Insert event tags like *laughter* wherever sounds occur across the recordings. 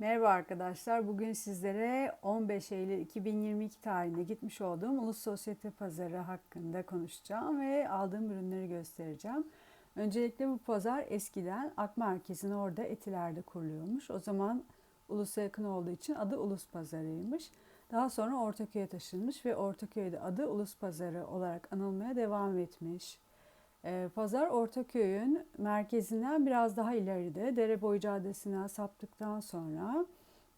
Merhaba arkadaşlar. Bugün sizlere 15 Eylül 2022 tarihinde gitmiş olduğum Ulus Sosyete Pazarı hakkında konuşacağım ve aldığım ürünleri göstereceğim. Öncelikle bu pazar eskiden Ak Merkez'in orada Etiler'de kuruluyormuş. O zaman Ulus'a yakın olduğu için adı Ulus Pazarı'ymış. Daha sonra Ortaköy'e taşınmış ve Ortaköy'de adı Ulus Pazarı olarak anılmaya devam etmiş. Ee, pazar Ortaköy'ün merkezinden biraz daha ileride Dereboy Caddesi'nden saptıktan sonra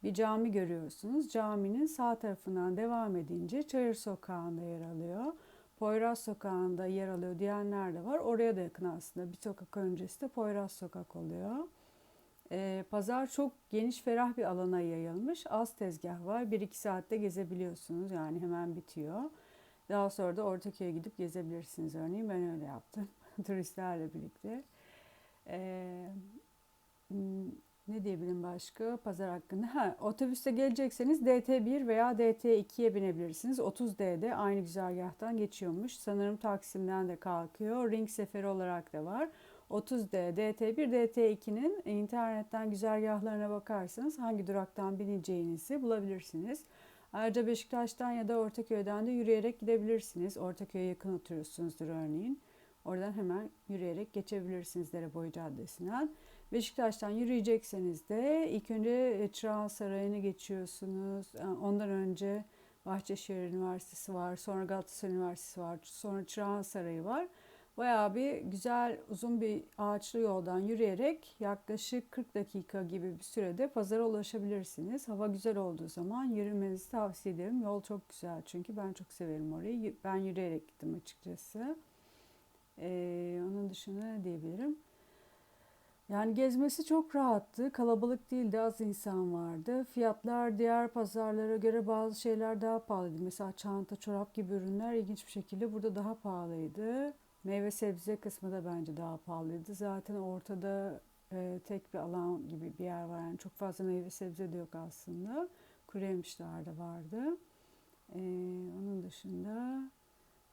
bir cami görüyorsunuz. Caminin sağ tarafından devam edince Çayır Sokağı'nda yer alıyor. Poyraz Sokağı'nda yer alıyor diyenler de var. Oraya da yakın aslında. Bir sokak öncesi de Poyraz Sokak oluyor. Ee, pazar çok geniş ferah bir alana yayılmış. Az tezgah var. 1-2 saatte gezebiliyorsunuz. Yani hemen bitiyor. Daha sonra da Ortaköy'e gidip gezebilirsiniz örneğin. Ben öyle yaptım. *laughs* Turistlerle birlikte. Ee, ne diyebilirim başka pazar hakkında? Ha, otobüste gelecekseniz DT1 veya DT2'ye binebilirsiniz. 30D'de aynı güzergahtan geçiyormuş. Sanırım Taksim'den de kalkıyor. Ring seferi olarak da var. 30D, DT1, DT2'nin internetten güzergahlarına bakarsanız hangi duraktan bineceğinizi bulabilirsiniz. Ayrıca Beşiktaş'tan ya da Ortaköy'den de yürüyerek gidebilirsiniz. Ortaköy'e yakın oturuyorsunuzdur örneğin. Oradan hemen yürüyerek geçebilirsiniz Dereboy Caddesi'nden. Beşiktaş'tan yürüyecekseniz de ilk önce Çırağan Sarayı'nı geçiyorsunuz. Ondan önce Bahçeşehir Üniversitesi var, sonra Galatasaray Üniversitesi var, sonra Çırağan Sarayı var. Bayağı bir güzel uzun bir ağaçlı yoldan yürüyerek yaklaşık 40 dakika gibi bir sürede pazara ulaşabilirsiniz. Hava güzel olduğu zaman yürümenizi tavsiye ederim. Yol çok güzel çünkü ben çok severim orayı. Ben yürüyerek gittim açıkçası. Ee, onun dışında ne diyebilirim? Yani gezmesi çok rahattı. Kalabalık değildi, az insan vardı. Fiyatlar diğer pazarlara göre bazı şeyler daha pahalıydı. Mesela çanta, çorap gibi ürünler ilginç bir şekilde burada daha pahalıydı. Meyve sebze kısmı da bence daha pahalıydı. Zaten ortada e, tek bir alan gibi bir yer var. Yani çok fazla meyve sebze de yok aslında. Kuru de vardı. E, onun dışında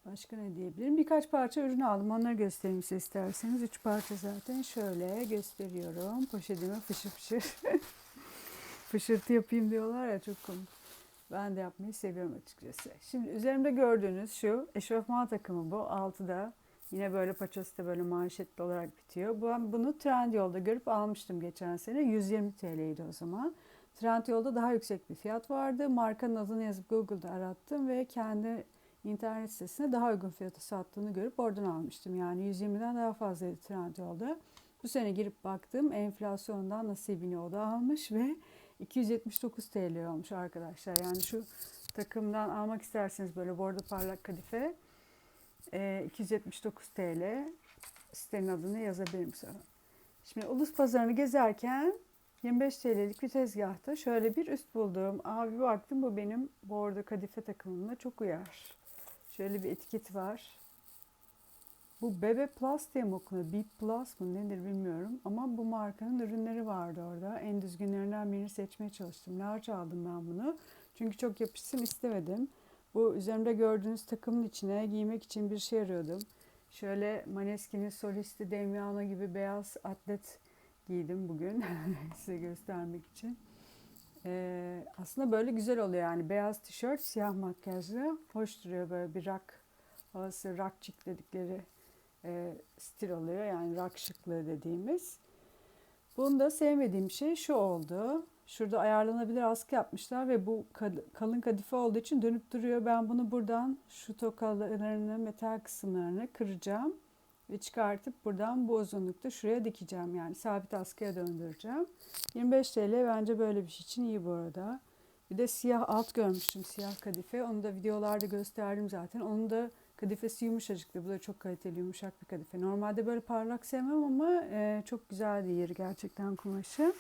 başka ne diyebilirim? Birkaç parça ürün aldım. Onları göstereyim size isterseniz. Üç parça zaten şöyle gösteriyorum. Poşetime fışır fışır. *laughs* Fışırtı yapayım diyorlar ya çok komik. Ben de yapmayı seviyorum açıkçası. Şimdi üzerimde gördüğünüz şu eşofman takımı bu. Altıda Yine böyle paçası da böyle manşetli olarak bitiyor. Ben bunu Trendyol'da görüp almıştım geçen sene. 120 TL'ydi o zaman. Trendyol'da daha yüksek bir fiyat vardı. Markanın adını yazıp Google'da arattım ve kendi internet sitesine daha uygun fiyata sattığını görüp oradan almıştım. Yani 120'den daha fazlaydı Trendyol'da. Bu sene girip baktım enflasyondan nasibini o da almış ve 279 TL olmuş arkadaşlar. Yani şu takımdan almak isterseniz böyle bordo parlak kadife 279 ee, TL. Sitenin adını yazabilirim sana. Şimdi Ulus Pazarı'nı gezerken 25 TL'lik bir tezgahta şöyle bir üst buldum. Abi baktım bu benim bordo kadife takımımla çok uyar. Şöyle bir etiketi var. Bu Bebe Plus diye mi okunuyor? B Plus mı nedir bilmiyorum. Ama bu markanın ürünleri vardı orada. En düzgünlerinden birini seçmeye çalıştım. Large aldım ben bunu. Çünkü çok yapışsın istemedim. Bu üzerimde gördüğünüz takımın içine giymek için bir şey arıyordum. Şöyle Maneskin'in solisti Demiano gibi beyaz atlet giydim bugün *laughs* size göstermek için. Ee, aslında böyle güzel oluyor yani beyaz tişört, siyah makyajlı. Hoş duruyor böyle bir rock havası, chic dedikleri e, stil oluyor. Yani rock şıklığı dediğimiz. Bunda sevmediğim şey şu oldu. Şurada ayarlanabilir askı yapmışlar ve bu kalın kadife olduğu için dönüp duruyor. Ben bunu buradan şu tokalarını, metal kısımlarını kıracağım ve çıkartıp buradan bu uzunlukta şuraya dikeceğim. Yani sabit askıya döndüreceğim. 25 TL bence böyle bir şey için iyi bu arada. Bir de siyah alt görmüştüm siyah kadife. Onu da videolarda gösterdim zaten. Onu da kadifesi yumuşacıktı. Bu da çok kaliteli yumuşak bir kadife. Normalde böyle parlak sevmem ama e, çok güzel yeri gerçekten kumaşı.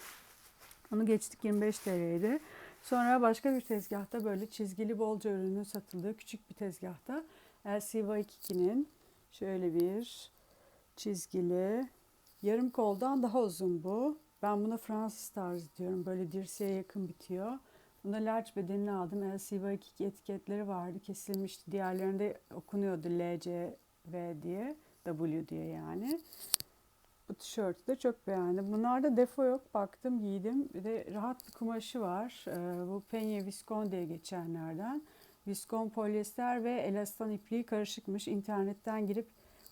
Onu geçtik 25 TL'ydi. Sonra başka bir tezgahta böyle çizgili bolca ürünün satıldığı küçük bir tezgahta LC Waikiki'nin şöyle bir çizgili yarım koldan daha uzun bu. Ben buna Fransız tarzı diyorum. Böyle dirseğe yakın bitiyor. Bunda large bedenini aldım. LC Waikiki etiketleri vardı. Kesilmişti. Diğerlerinde okunuyordu LC V diye. W diye yani. Bu tişörtü de çok beğendim. Bunlarda defo yok. Baktım giydim. Bir de rahat bir kumaşı var. Ee, bu penye viskon diye geçenlerden. Viskon polyester ve elastan ipliği karışıkmış. İnternetten girip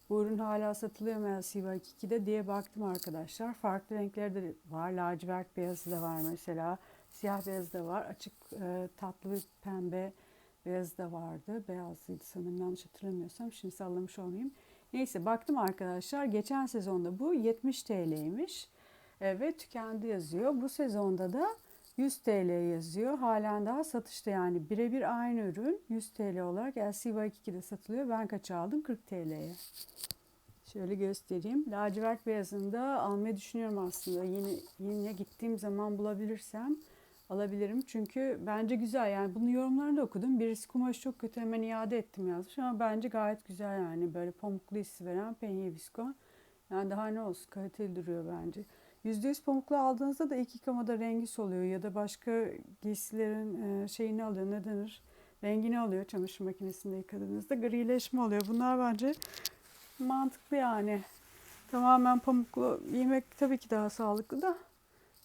bu ürün hala satılıyor mu LCY 2'de diye baktım arkadaşlar. Farklı renkleri de var. Lacivert beyazı da var mesela. Siyah beyazı da var. Açık e, tatlı bir pembe beyazı da vardı. Beyazlıydı sanırım yanlış hatırlamıyorsam. Şimdi sallamış olmayayım. Neyse baktım arkadaşlar. Geçen sezonda bu 70 TL'ymiş. E, ve tükendi yazıyor. Bu sezonda da 100 TL yazıyor. Halen daha satışta yani birebir aynı ürün 100 TL olarak LCY2'de satılıyor. Ben kaç aldım? 40 TL'ye. Şöyle göstereyim. Lacivert beyazını da almayı düşünüyorum aslında. Yine, yine gittiğim zaman bulabilirsem alabilirim. Çünkü bence güzel. Yani bunun yorumlarını okudum. Birisi kumaş çok kötü hemen iade ettim yazmış ama bence gayet güzel yani. Böyle pamuklu hissi veren penye viskon. Yani daha ne olsun kaliteli duruyor bence. %100 pamuklu aldığınızda da ilk yıkamada rengi soluyor ya da başka giysilerin e, şeyini alıyor ne denir? Rengini alıyor çamaşır makinesinde yıkadığınızda grileşme oluyor. Bunlar bence mantıklı yani. Tamamen pamuklu giymek tabii ki daha sağlıklı da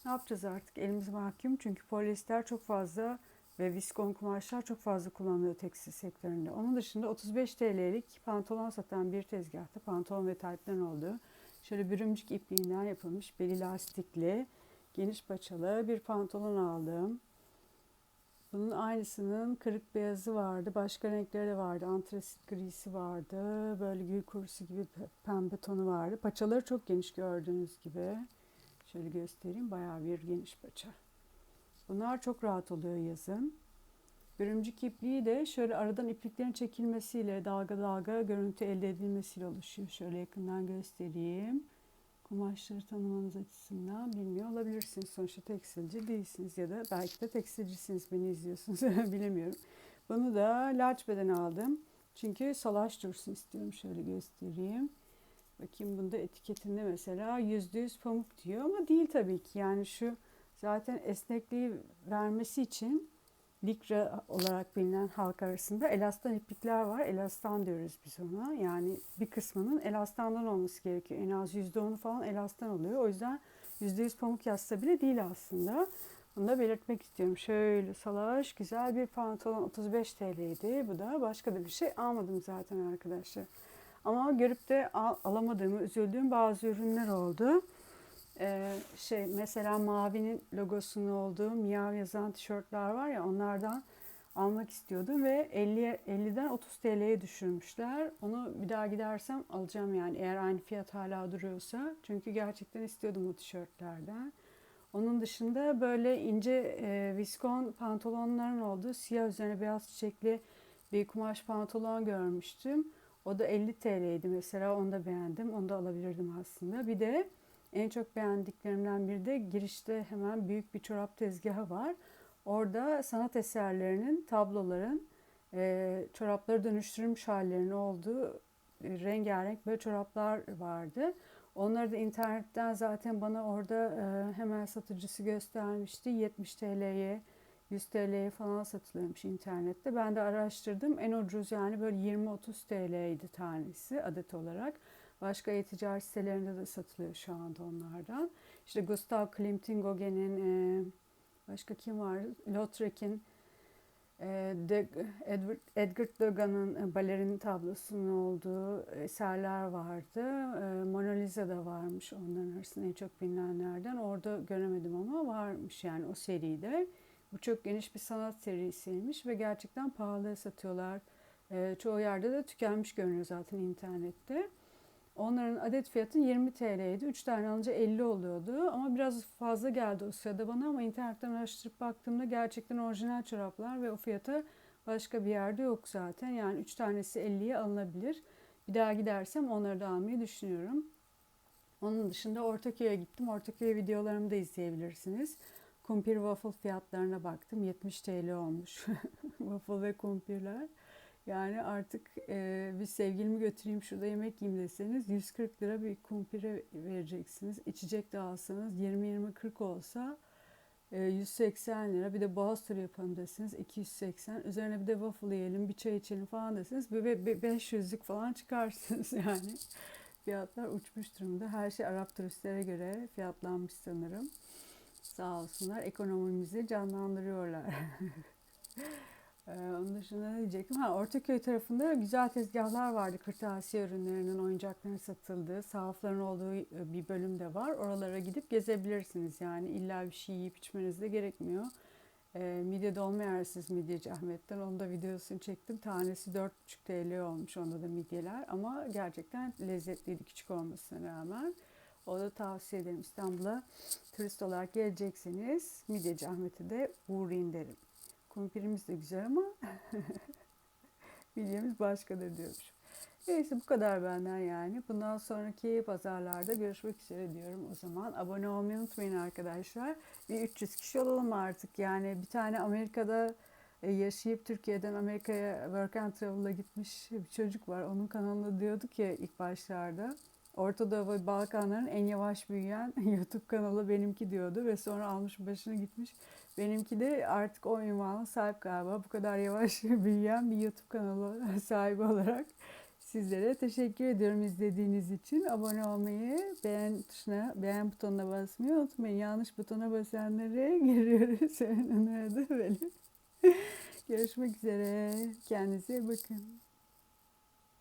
ne yapacağız artık? Elimiz mahkum çünkü polyester çok fazla ve viskon kumaşlar çok fazla kullanılıyor tekstil sektöründe. Onun dışında 35 TL'lik pantolon satan bir tezgahta pantolon ve taytların olduğu şöyle bürümcük ipliğinden yapılmış beli lastikli geniş paçalı bir pantolon aldım. Bunun aynısının kırık beyazı vardı. Başka renkleri de vardı. Antrasit grisi vardı. Böyle gül kurusu gibi pembe tonu vardı. Paçaları çok geniş gördüğünüz gibi. Şöyle göstereyim. Bayağı bir geniş paça. Bunlar çok rahat oluyor yazın. Bürümcük ipliği de şöyle aradan ipliklerin çekilmesiyle dalga dalga görüntü elde edilmesiyle oluşuyor. Şöyle yakından göstereyim. Kumaşları tanımanız açısından bilmiyor olabilirsiniz. Sonuçta tekstilci değilsiniz ya da belki de tekstilcisiniz beni izliyorsunuz *laughs* bilemiyorum. Bunu da large beden aldım. Çünkü salaş dursun istiyorum. Şöyle göstereyim. Bakayım bunda etiketinde mesela %100 pamuk diyor ama değil tabii ki. Yani şu zaten esnekliği vermesi için likra olarak bilinen halk arasında elastan iplikler var. Elastan diyoruz biz ona. Yani bir kısmının elastandan olması gerekiyor. En az %10'u falan elastan oluyor. O yüzden %100 pamuk yazsa bile değil aslında. Bunu da belirtmek istiyorum. Şöyle salaş güzel bir pantolon 35 TL'ydi. Bu da başka da bir şey almadım zaten arkadaşlar. Ama görüp de al, alamadığımı üzüldüğüm bazı ürünler oldu. Ee, şey mesela Mavi'nin logosunun olduğu Miyav yazan tişörtler var ya onlardan almak istiyordum ve 50 50'den 30 TL'ye düşürmüşler. Onu bir daha gidersem alacağım yani eğer aynı fiyat hala duruyorsa. Çünkü gerçekten istiyordum o tişörtlerden. Onun dışında böyle ince e, viskon pantolonların olduğu siyah üzerine beyaz çiçekli bir kumaş pantolon görmüştüm. O da 50 TL'ydi mesela onu da beğendim. Onu da alabilirdim aslında. Bir de en çok beğendiklerimden biri de girişte hemen büyük bir çorap tezgahı var. Orada sanat eserlerinin, tabloların, e, çorapları dönüştürülmüş hallerinin olduğu e, rengarenk böyle çoraplar vardı. Onları da internetten zaten bana orada e, hemen satıcısı göstermişti. 70 TL'ye 100 TL'ye falan satılıyormuş internette. Ben de araştırdım. En ucuz yani böyle 20-30 TL'ydi tanesi adet olarak. Başka e-ticaret sitelerinde de satılıyor şu anda onlardan. İşte Gustav Klimt'in, Gauguin'in, e, başka kim var? Lautrec'in, e, Edgar Degas'ın e, balerin tablosunun olduğu eserler vardı. Mona Lisa da varmış onların arasında en çok bilinenlerden. Orada göremedim ama varmış yani o seride. Bu çok geniş bir sanat serisiymiş ve gerçekten pahalıya satıyorlar. E, çoğu yerde de tükenmiş görünüyor zaten internette. Onların adet fiyatı 20 TL'ydi. 3 tane alınca 50 oluyordu. Ama biraz fazla geldi o sırada bana ama internetten araştırıp baktığımda gerçekten orijinal çoraplar ve o fiyata başka bir yerde yok zaten. Yani 3 tanesi 50'ye alınabilir. Bir daha gidersem onları da almayı düşünüyorum. Onun dışında Ortaköy'e gittim. Ortaköy videolarımı da izleyebilirsiniz. Kumpir waffle fiyatlarına baktım. 70 TL olmuş. *laughs* waffle ve kumpirler. Yani artık e, bir sevgilimi götüreyim şurada yemek yiyeyim deseniz 140 lira bir kumpire vereceksiniz. İçecek de alsanız 20-20-40 olsa e, 180 lira. Bir de boğaz turu yapalım deseniz 280. Üzerine bir de waffle yiyelim, bir çay içelim falan deseniz böyle 500'lük falan çıkarsınız *laughs* yani. Fiyatlar uçmuş durumda. Her şey Arap turistlere göre fiyatlanmış sanırım. Sağ olsunlar ekonomimizi canlandırıyorlar. *laughs* Ee, onun dışında ne diyecektim? Ha, Ortaköy tarafında güzel tezgahlar vardı. Kırtasiye ürünlerinin, oyuncakların satıldığı, sahafların olduğu e, bir bölüm de var. Oralara gidip gezebilirsiniz. Yani illa bir şey yiyip içmeniz de gerekmiyor. E, midye dolma yersiniz midyeci Ahmet'ten. Onun da videosunu çektim. Tanesi 4,5 TL olmuş onda da midyeler. Ama gerçekten lezzetliydi küçük olmasına rağmen. O da tavsiye ederim. İstanbul'a turist olarak gelecekseniz midyeci Ahmet'e de uğrayın derim. Kumpirimiz de güzel ama *laughs* midyemiz başkadır diyormuş. Neyse bu kadar benden yani. Bundan sonraki pazarlarda görüşmek üzere diyorum o zaman. Abone olmayı unutmayın arkadaşlar. Bir 300 kişi olalım artık. Yani bir tane Amerika'da e, yaşayıp Türkiye'den Amerika'ya Work and Travel'a gitmiş bir çocuk var. Onun kanalında diyorduk ya ilk başlarda. Orta Doğu ve Balkanların en yavaş büyüyen *laughs* YouTube kanalı benimki diyordu ve sonra almış başına gitmiş. Benimki de artık o ünvana sahip galiba. Bu kadar yavaş *laughs* büyüyen bir YouTube kanalı *laughs* sahibi olarak sizlere teşekkür ediyorum izlediğiniz için. Abone olmayı, beğen tuşuna, beğen butonuna basmayı unutmayın. Yanlış butona basanları görüyoruz. Önerde böyle. Görüşmek üzere. Kendinize bakın.